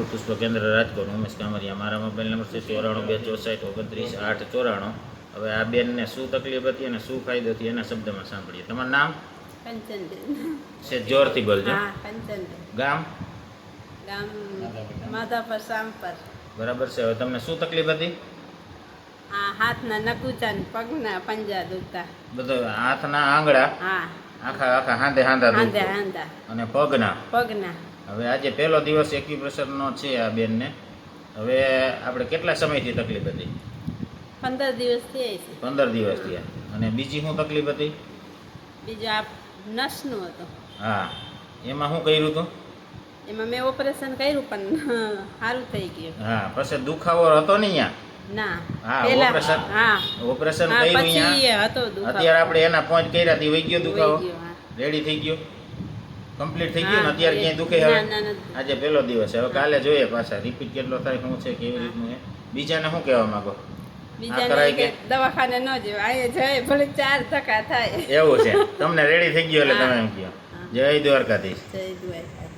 અમૃત પુષ્પ કેન્દ્ર રાજકોટ ઉમેશ કામરિયા. મારા મોબાઈલ નંબર છે ચોરાણું બે ચોસાઠ ઓગણત્રીસ આઠ ચોરાણું. હવે આ બેનને શું તકલીફ હતી અને શું ફાયદો હતી એના શબ્દમાં સાંભળીએ. તમારું નામ? છે જોરથી બોલજો ગામ? ગામ માધાપર સામપર. બરાબર છે. હવે તમને શું તકલીફ હતી? આ હાથના નકુચા ને પગના પંજા દુખતા. બધો હાથના આંગળા? આખા આખા હાંધા હાંધા. અને પગના? પગના. હવે આજે પહેલો દિવસ એક્યુપ્રેશરનો છે આ બેનને. હવે આપણે કેટલા સમયથી તકલીફ હતી? પંદર દિવસ થયા છે. પંદર દિવસ થયા. અને બીજી શું તકલીફ હતી? બીજું આ નસનું હતું. હા. એમાં શું કર્યું હતું? એમાં મેં ઓપરેશન કર્યું પણ સારું થઈ ગયું. હા પછી દુખાવો હતો ને અહીંયા? ના. હા, પેલા હા. ઓપરેશન કર્યું અહીંયા. અત્યારે આપણે એના પોઈન્ટ કર્યા થી વહી ગયો દુખાવો? રેડી થઈ ગયો? કમ્પ્લીટ થઈ ગયું ને? અત્યારે ક્યાંય દુખે હવે. આજે પહેલો દિવસ હવે કાલે જોઈએ પાછા. રિપીટ કેટલો થાય શું છે કેવી રીતનું બીજાને શું કહેવા માંગો? દવાખાને ન જવાય જાય ભલે ચાર ધક્કા થાય. એવું છે. તમને રેડી થઈ ગયો એટલે તમે એમ કહો. જય દ્વારકાધીશ. જય દ્વારકા